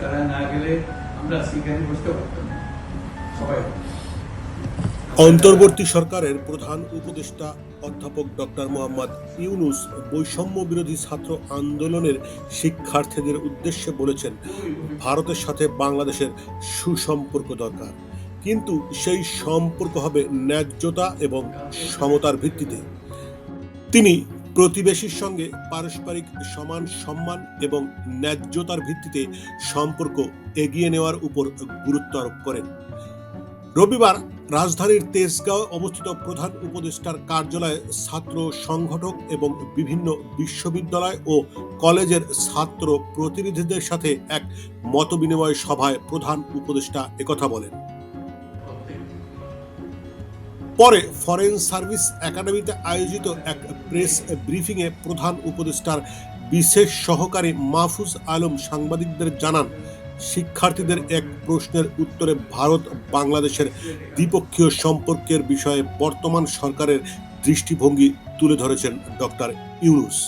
তারা না গেলে আমরা এখানে বসতে পারতাম সবাই। অন্তর্বর্তী সরকারের প্রধান উপদেষ্টা অধ্যাপক ডক্টর মোহাম্মদ ইউনুস বৈষম্য বিরোধী ছাত্র আন্দোলনের শিক্ষার্থীদের উদ্দেশ্যে বলেছেন, ভারতের সাথে বাংলাদেশের সুসম্পর্ক দরকার। কিন্তু সেই সম্পর্ক হবে ন্যায্যতা এবং সমতার ভিত্তিতে। তিনি প্রতিবেশীর সঙ্গে পারস্পরিক সমান সম্মান এবং ন্যায্যতার ভিত্তিতে সম্পর্ক এগিয়ে নেওয়ার উপর গুরুত্ব আরোপ করেন। রবিবার রাজধানীর তেজগাঁও অবস্থিত প্রধান উপদেষ্টার কার্যালয়ে ছাত্র সংগঠক এবং বিভিন্ন বিশ্ববিদ্যালয় ও কলেজের ছাত্র প্রতিনিধিদের সাথে এক মতবিনিময় সভায় প্রধান উপদেষ্টা একথা বলেন। পরে ফরেন সার্ভিস একাডেমিতে আয়োজিত এক প্রেস ব্রিফিংয়ে প্রধান উপদেষ্টার বিশেষ সহকারী মাহফুজ আলম সাংবাদিকদের জানান, শিক্ষার্থীদের এক প্রশ্নের উত্তরে ভারত বাংলাদেশের দ্বিপক্ষীয় সম্পর্কের বিষয়ে বর্তমান সরকারের দৃষ্টিভঙ্গি তুলে ধরেছেন ডক্টর ইউনুস।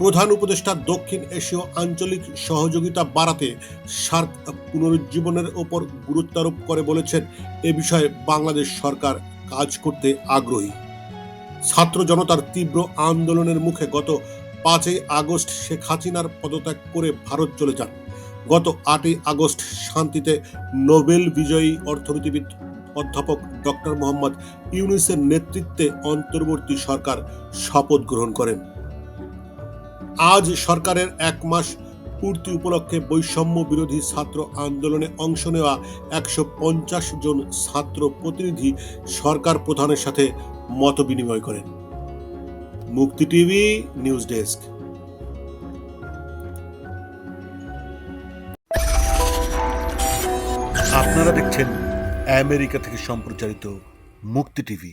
প্রধান উপদেষ্টা দক্ষিণ এশীয় আঞ্চলিক সহযোগিতা বাড়াতে সার্ক পুনরুজ্জীবনের ওপর গুরুত্ব আরোপ করে বলেছেন। এ বিষয়ে বাংলাদেশ সরকার কাজ করতে আগ্রহী। ছাত্র জনতার তীব্র আন্দোলনের মুখে গত পাঁচই আগস্ট শেখ হাসিনার পদত্যাগ করে ভারত চলে যান। গত আটই আগস্ট শান্তিতে নোবেল বিজয়ী অর্থনীতিবিদ অধ্যাপক ডক্টর মোহাম্মদ ইউনুসের নেতৃত্বে অন্তর্বর্তী সরকার শপথ গ্রহণ করেন। আজ সরকারের এক মাস পূর্তি উপলক্ষে বৈষম্য বিরোধী ছাত্র আন্দোলনে অংশ নেওয়া একশো পঞ্চাশ জন ছাত্র প্রতিনিধি সরকার প্রধানের সাথে মত বিনিময় করেন। মুক্তি টিভি নিউজ ডেস্ক। আপনারা দেখছেন আমেরিকা থেকে সম্প্রচারিত মুক্তি টিভি।